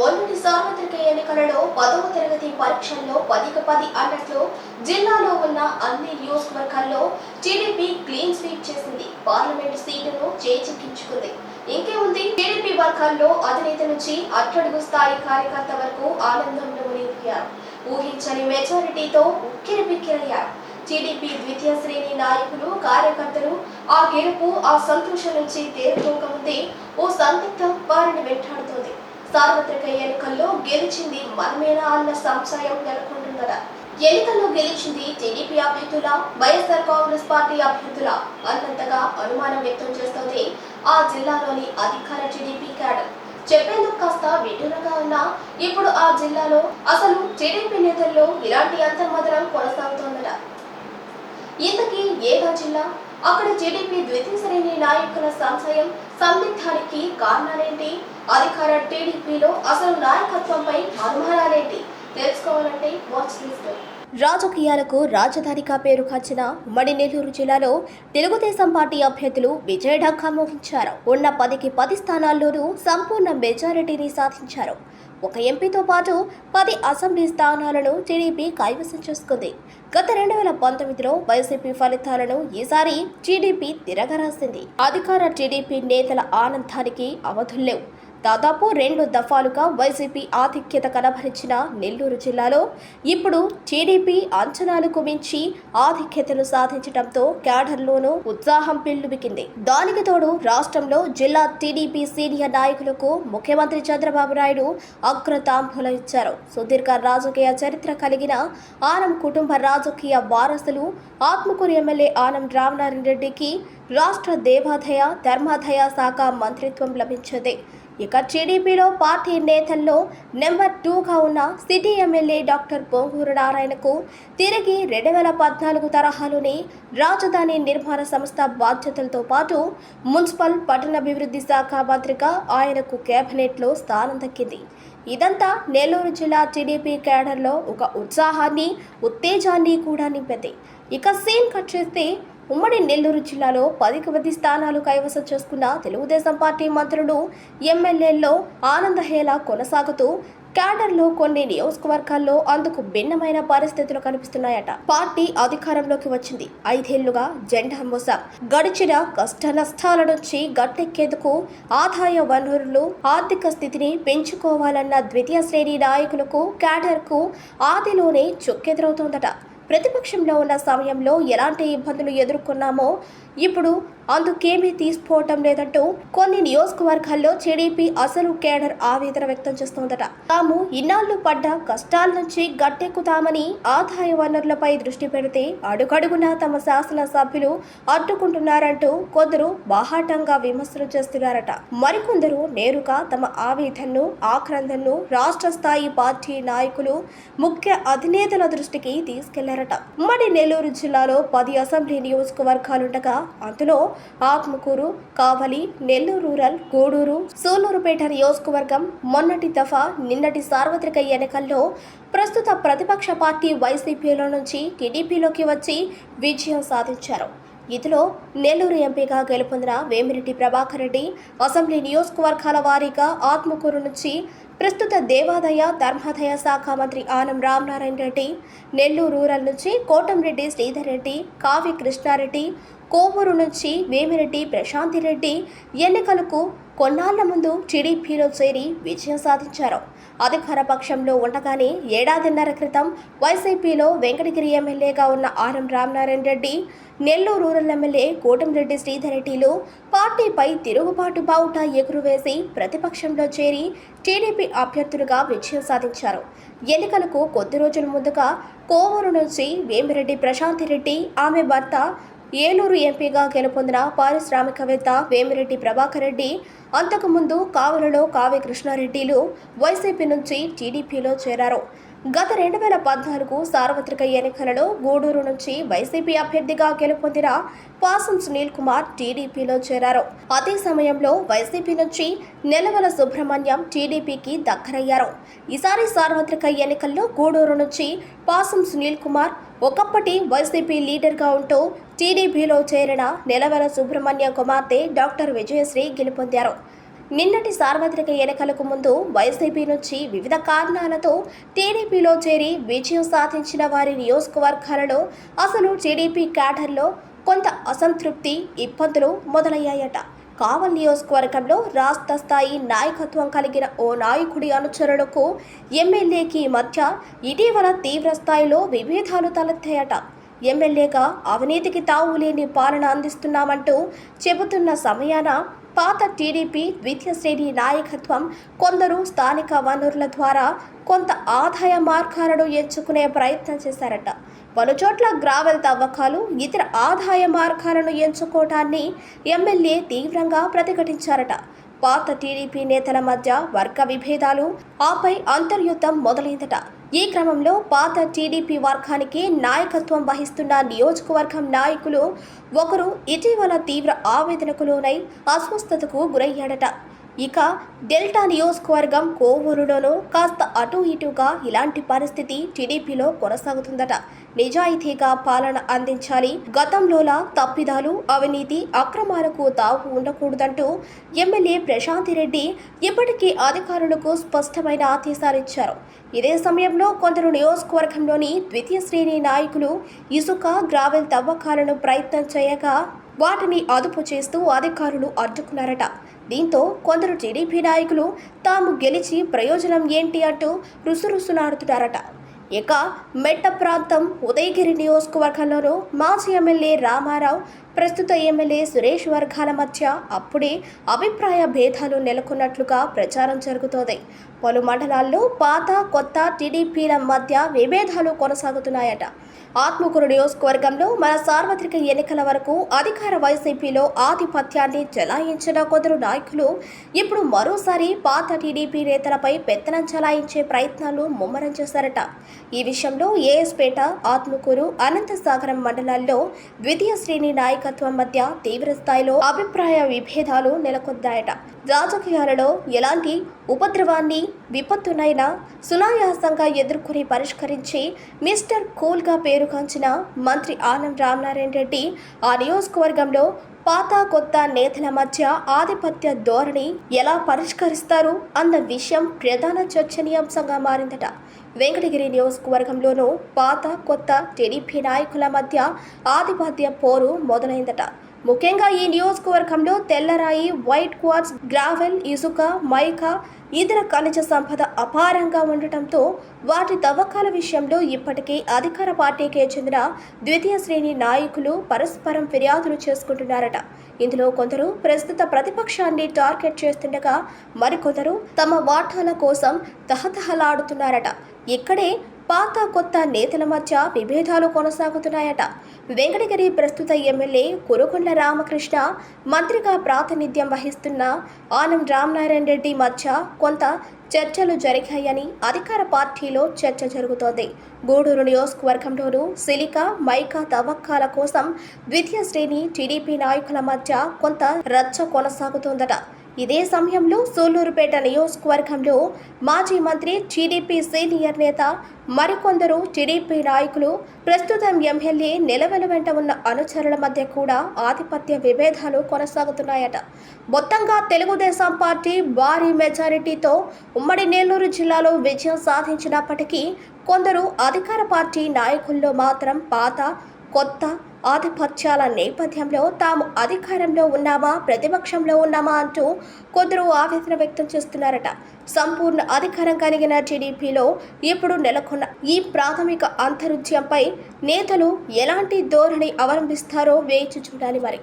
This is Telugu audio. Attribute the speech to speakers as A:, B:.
A: మొన్నటి సార్వత్రిక ఎన్నికలలో పదవ తరగతి పరీక్షల్లో పదికి పది అన్నట్లు జిల్లాలో ఉన్న అన్ని నియోజకవర్గాల్లో టీడీపీ క్లీన్ స్వీప్ చేసింది. పార్లమెంట్ సీటును చేజిక్కించుకుంది. ఉంది టీడీపీ వర్గాల్లో అధినేత నుంచి అట్టడుగు స్థాయి కార్యకర్త వరకు ఆనందంలో మునిగిపోయారు ఊహించని మెజారిటీతో ఉక్కిరి బిక్కిరయ్యారు టీడీపీ ద్వితీయ శ్రేణి నాయకులు కార్యకర్తలు ఆ గెలుపు ఆ సంతోషం నుంచి తేరుకోకముందే ఓ సందిగ్ధం వారిని వెంటాడుతుంది సార్వత్రిక ఎన్నికల్లో గెలిచింది మనమేనా అన్న సంశయం నెలకొంటున్నదా ఎన్నికల్లో గెలిచింది టీడీపీ అభ్యర్థుల వైఎస్ఆర్ కాంగ్రెస్ పార్టీ అభ్యర్థుల అన్నంతగా అనుమానం వ్యక్తం చేస్తోంది ఆ జిల్లాలోని అధికార టీడీపీ క్యాడర్. చెప్పేందుకు కాస్త విడ్డూరంగా ఉన్నా ఇప్పుడు ఆ జిల్లాలో అసలు టీడీపీ నేతల్లో ఇలాంటి అంతర్మదనం కొనసాగుతోందట. ఇంతకీ ఏగా జిల్లా? అక్కడ టీడీపీ ద్వితీయ శ్రేణి నాయకుల సంశయం సందిగ్ధానికి కారణాలేంటి? అధికార టీడీపీలో అసలు నాయకత్వంపై అనుమానాలేంటి? తెలుసుకోవాలంటే వాచ్ లిస్ట్. రాజకీయాలకు రాజధానిగా పేరు కాచిన ఉమ్మడి నెల్లూరు జిల్లాలో తెలుగుదేశం పార్టీ అభ్యర్థులు విజయ ఢంకా మోగించారు. ఉన్న పదికి పది స్థానాల్లోనూ సంపూర్ణ మెజారిటీని సాధించారు. ఒక ఎంపీతో పాటు పది అసెంబ్లీ స్థానాలను టీడీపీ కైవసం చేసుకుంది. గత రెండు వేల పంతొమ్మిదిలో వైసీపీ ఫలితాలను ఈసారి టీడీపీ తిరగరాసింది. అధికార టీడీపీ నేతల ఆనందానికి అవధుల్లేవు దాదాపు రెండు దఫాలుగా వైసీపీ ఆధిక్యత కనబరిచిన నెల్లూరు జిల్లాలో ఇప్పుడు టీడీపీ అంచనాలకు మించి ఆధిక్యతను సాధించడంతో క్యాడర్లోనూ ఉత్సాహం పిల్లుబికింది. దానికి తోడు రాష్ట్రంలో జిల్లా టీడీపీ సీనియర్ నాయకులకు ముఖ్యమంత్రి చంద్రబాబు నాయుడు అగ్రతాంబూలం ఇచ్చారు. సుదీర్ఘ రాజకీయ చరిత్ర కలిగిన ఆనం కుటుంబ రాజకీయ వారసులు ఆత్మకూరు ఎమ్మెల్యే ఆనం రామనారాయణ రెడ్డికి రాష్ట్ర దేవాదాయ ధర్మాదాయ శాఖ మంత్రిత్వం లభించింది. ఇక టీడీపీలో పార్టీ నేతల్లో నెంబర్ టూగా ఉన్న సిటీ ఎమ్మెల్యే డాక్టర్ పొంగూరు నారాయణకు తిరిగి రెండు వేల పద్నాలుగు తరహాలోని రాజధాని నిర్మాణ సంస్థ బాధ్యతలతో పాటు మున్సిపల్ పట్టణాభివృద్ధి శాఖ మంత్రిగా ఆయనకు కేబినెట్లో స్థానం దక్కింది. ఇదంతా నెల్లూరు జిల్లా టీడీపీ కేడర్లో ఒక ఉత్సాహాన్ని ఉత్తేజాన్ని కూడా నింపింది. ఇక సీన్ కట్ చేస్తే ఉమ్మడి నెల్లూరు జిల్లాలో పదికి పది స్థానాలు కైవసం చేసుకున్న తెలుగుదేశం పార్టీ మంత్రులు ఎమ్మెల్యేల్లో ఆనందహేళ కొనసాగుతూ క్యాడర్లో కొన్ని నియోజకవర్గాల్లో అందుకు భిన్నమైన పరిస్థితులు కనిపిస్తున్నాయట. పార్టీ అధికారంలోకి వచ్చింది. ఐదేళ్ళుగా జెండా మోసాం. గడిచిన కష్ట నష్టాల నుంచి గట్టెక్కేందుకు ఆదాయ వనరులు ఆర్థిక స్థితిని పెంచుకోవాలన్న ద్వితీయ శ్రేణి నాయకులకు క్యాడర్కు ఆదిలోనే చుక్కెదురవుతోందట. ప్రతిపక్షంలో ఉన్న సమయంలో ఎలాంటి ఇబ్బందులు ఎదుర్కొన్నామో ఇప్పుడు అందుకేమీ తీసుకోవటం లేదంటూ కొన్ని నియోజకవర్గాల్లో టీడీపీ అసలు కేడర్ ఆవేదన వ్యక్తం చేస్తోందట. తాము ఇన్నాళ్ళు పడ్డ కష్టాల నుంచి గట్టెక్కుతామని ఆదాయ వనరులపై దృష్టి పెడితే అడుగడుగునా తమ శాసన సభ్యులు అడ్డుకుంటున్నారంటూ కొందరు బాహాటంగా విమర్శలు చేస్తున్నారట. మరికొందరు నేరుగా తమ ఆవేదనను ఆక్రందనను రాష్ట్ర స్థాయి పార్టీ నాయకులు ముఖ్య అధినేతల దృష్టికి తీసుకెళ్ళారట. ఉమ్మడి నెల్లూరు జిల్లాలో పది అసెంబ్లీ నియోజకవర్గాలుండగా అందులో ఆత్మకూరు కావలి నెల్లూరు రూరల్ గూడూరు సూలూరుపేట నియోజకవర్గం మొన్నటి దఫా నిన్నటి సార్వత్రిక ఎన్నికల్లో ప్రస్తుత ప్రతిపక్ష పార్టీ వైసీపీలో నుంచి టీడీపీలోకి వచ్చి విజయం సాధించారు. ఇందులో నెల్లూరు ఎంపీగా గెలుపొందిన వేమిరెడ్డి ప్రభాకర్ రెడ్డి అసెంబ్లీ నియోజకవర్గాల వారీగా ఆత్మకూరు నుంచి ప్రస్తుత దేవాదాయ ధర్మాదాయ శాఖ మంత్రి ఆనం రామనారాయణ రెడ్డి నెల్లూరు రూరల్ నుంచి కోటంరెడ్డి శ్రీధర్ రెడ్డి కావి కృష్ణారెడ్డి కోవూరు నుంచి వేమిరెడ్డి ప్రశాంతి రెడ్డి ఎన్నికలకు కొన్నాళ్ళ ముందు టీడీపీలో చేరి విజయం సాధించారు. అధికార పక్షంలో ఉండగానే ఏడాదిన్నర క్రితం వైసీపీలో వెంకటగిరి ఎమ్మెల్యేగా ఉన్న ఆనం రామనారాయణ రెడ్డి నెల్లూరు రూరల్ ఎమ్మెల్యే కోటంరెడ్డి శ్రీధర్ రెడ్డిలు పార్టీపై తిరుగుబాటు బావుట ఎగురువేసి ప్రతిపక్షంలో చేరి టీడీపీ అభ్యర్థులుగా విజయం సాధించారు. ఎన్నికలకు కొద్ది రోజుల ముందుగా కోవూరు నుంచి వేమిరెడ్డి ప్రశాంత్ రెడ్డి ఆమె భర్త ఏలూరు ఎంపీగా గెలుపొందిన పారిశ్రామికవేత్త వేమిరెడ్డి ప్రభాకర్ రెడ్డి అంతకుముందు కావలలో కావి కృష్ణారెడ్డిలు వైసీపీ నుంచి టీడీపీలో చేరారు. గత రెండు వేల పద్నాలుగు సార్వత్రిక ఎన్నికలలో గూడూరు నుంచి వైసీపీ అభ్యర్థిగా గెలుపొందిన పాసం సునీల్ కుమార్ టీడీపీలో చేరారు. అదే సమయంలో వైసీపీ నుంచి నెలవల సుబ్రహ్మణ్యం టీడీపీకి దగ్గరయ్యారు. ఈసారి సార్వత్రిక ఎన్నికల్లో గూడూరు నుంచి పాసం సునీల్ కుమార్ ఒకప్పటి వైసీపీ లీడర్గా ఉంటూ టీడీపీలో చేరిన నెలవెల సుబ్రహ్మణ్య కుమార్తె డాక్టర్ విజయశ్రీ గెలుపొందారు. నిన్నటి సార్వత్రిక ఎన్నికలకు ముందు వైసీపీ నుంచి వివిధ కారణాలతో టీడీపీలో చేరి విజయం సాధించిన వారి నియోజకవర్గాలలో అసలు టీడీపీ క్యాడర్లో కొంత అసంతృప్తి ఇబ్బందులు మొదలయ్యాయట. కావల్ నియోజకవర్గంలో రాష్ట్ర స్థాయి నాయకత్వం కలిగిన ఓ నాయకుడి అనుచరులకు ఎమ్మెల్యేకి మధ్య ఇటీవల తీవ్ర స్థాయిలో విభేదాలు తలెత్తాయట. ఎమ్మెల్యేగా అవినీతికి తావు లేని పాలన అందిస్తున్నామంటూ చెబుతున్న సమయాన పాత టీడీపీ ద్వితీయ శ్రేణి నాయకత్వం కొందరు స్థానిక వనరుల ద్వారా కొంత ఆదాయ మార్గాలను ఎంచుకునే ప్రయత్నం చేశారట. పలుచోట్ల గ్రావెల్ తవ్వకాలు ఇతర ఆదాయ మార్గాలను ఎంచుకోవటాన్ని ఎమ్మెల్యే తీవ్రంగా ప్రతిఘటించారట. పాత టీడీపీ నేతల మధ్య వర్గ విభేదాలు ఆపై అంతర్యుద్ధం మొదలైందట. ఈ క్రమంలో పాత టీడీపీ వర్గానికి నాయకత్వం వహిస్తున్న నియోజకవర్గం నాయకులు ఒకరు ఇటీవల తీవ్ర ఆవేదనకు లోనై అస్వస్థతకు గురయ్యాడట. ఇక డెల్టా నియోజకవర్గం కోవూరులోనూ కాస్త అటు ఇటుగా ఇలాంటి పరిస్థితి టీడీపీలో కొనసాగుతుందట. నిజాయితీగా పాలన అందించాలి. గతంలోలా తప్పిదాలు అవినీతి అక్రమాలకు తావు ఉండకూడదంటూ ఎమ్మెల్యే ప్రశాంతి రెడ్డి ఇప్పటికీ అధికారులకు స్పష్టమైన ఆదేశాలిచ్చారు ఇదే సమయంలో కొందరు నియోజకవర్గంలోని ద్వితీయ శ్రేణి నాయకులు ఇసుక గ్రావెల్ తవ్వకాలను ప్రయత్నం చేయగా వాటిని అదుపు చేస్తూ అధికారులు అడ్డుకున్నారట. దీంతో కొందరు టీడీపీ నాయకులు తాము గెలిచి ప్రయోజనం ఏంటి అంటూ రుసురుసులాడుతున్నారట. ఇక మెట్ట ప్రాంతం ఉదయగిరి నియోజకవర్గంలోనూ మాజీ ఎమ్మెల్యే రామారావు ప్రస్తుత ఎమ్మెల్యే సురేష్ వర్గాల మధ్య అప్పుడే అభిప్రాయ భేదాలు నెలకొన్నట్లుగా ప్రచారం జరుగుతోంది. పలు మండలాల్లో పాత కొత్త టీడీపీల మధ్య విభేదాలు కొనసాగుతున్నాయట. ఆత్మకూరు నియోజకవర్గంలో మన సార్వత్రిక ఎన్నికల వరకు అధికార వైసీపీలో ఆధిపత్యాన్ని చెలాయించిన కొందరు నాయకులు ఇప్పుడు మరోసారి పాత టీడీపీ నేతలపై పెత్తనం చెలాయించే ప్రయత్నాలు ముమ్మరం చేశారట. ఈ విషయంలో ఏఎస్పేట ఆత్మకూరు అనంతసాగరం మండలాల్లో ద్వితీయ శ్రేణి నాయకత్వం మధ్య తీవ్ర స్థాయిలో అభిప్రాయ విభేదాలు నెలకొద్దాయట రాజకీయాలలో ఎలాంటి ఉపద్రవాన్ని విపత్తునైనా సునాయాసంగా ఎదుర్కొని పరిష్కరించి మిస్టర్ కూల్గా పేరుగాంచిన మంత్రి ఆనం రామనారాయణ రెడ్డి ఆ నియోజకవర్గంలో పాత కొత్త నేతల మధ్య ఆధిపత్య ధోరణి ఎలా పరిష్కరిస్తారు అన్న విషయం ప్రధాన చర్చనీయాంశంగా మారిందట. వెంకటగిరి నియోజకవర్గంలోనూ పాత కొత్త టీడీపీ నాయకుల మధ్య ఆధిపత్య పోరు మొదలైందట. ముఖ్యంగా ఈ నియోజకవర్గంలో తెల్లరాయి వైట్ క్వార్ట్స్ గ్రావెల్ ఇసుక మైకా ఇతర ఖనిజ సంపద అపారంగా ఉండటంతో వాటి తవ్వకాల విషయంలో ఇప్పటికే అధికార పార్టీకే చెందిన ద్వితీయ శ్రేణి నాయకులు పరస్పరం ఫిర్యాదులు చేసుకుంటున్నారట. ఇందులో కొందరు ప్రస్తుత ప్రతిపక్షాన్ని టార్గెట్ చేస్తుండగా మరికొందరు తమ వాటాల కోసం తహతహలాడుతున్నారట. ఇక్కడే పాత కొత్త నేతల మధ్య విభేదాలు కొనసాగుతున్నాయట. వెంకటగిరి ప్రస్తుత ఎమ్మెల్యే కురుకొండ రామకృష్ణ మంత్రిగా ప్రాతినిధ్యం వహిస్తున్న ఆనం రామనారాయణ రెడ్డి మధ్య కొంత చర్చలు జరిగాయని అధికార పార్టీలో చర్చ జరుగుతోంది. గూడూరు నియోజకవర్గంలోనూ సిలికా మైకా తవ్వకాల కోసం ద్వితీయ శ్రేణి టీడీపీ నాయకుల మధ్య కొంత రచ్చ కొనసాగుతోందట. ఇదే సమయంలో సూళ్ళూరుపేట నియోజకవర్గంలో మాజీ మంత్రి టీడీపీ సీనియర్ నేత మరికొందరు టీడీపీ నాయకులు ప్రస్తుతం ఎమ్మెల్యే నిలవెల వెంట ఉన్న అనుచరుల మధ్య కూడా ఆధిపత్య విభేదాలు కొనసాగుతున్నాయట. మొత్తంగా తెలుగుదేశం పార్టీ భారీ మెజారిటీతో ఉమ్మడి నెల్లూరు జిల్లాలో విజయం సాధించినప్పటికీ కొందరు అధికార పార్టీ నాయకుల్లో మాత్రం పాత కొత్త ఆధిపత్యాల నేపథ్యంలో తాము అధికారంలో ఉన్నామా ప్రతిపక్షంలో ఉన్నామా అంటూ కొందరు ఆవేదన వ్యక్తం చేస్తున్నారట. సంపూర్ణ అధికారం కలిగిన టీడీపీలో ఇప్పుడు నెలకొన్న ఈ ప్రాథమిక అంతరుజ్యంపై నేతలు ఎలాంటి ధోరణి అవలంబిస్తారో వేచి చూడాలి మరి.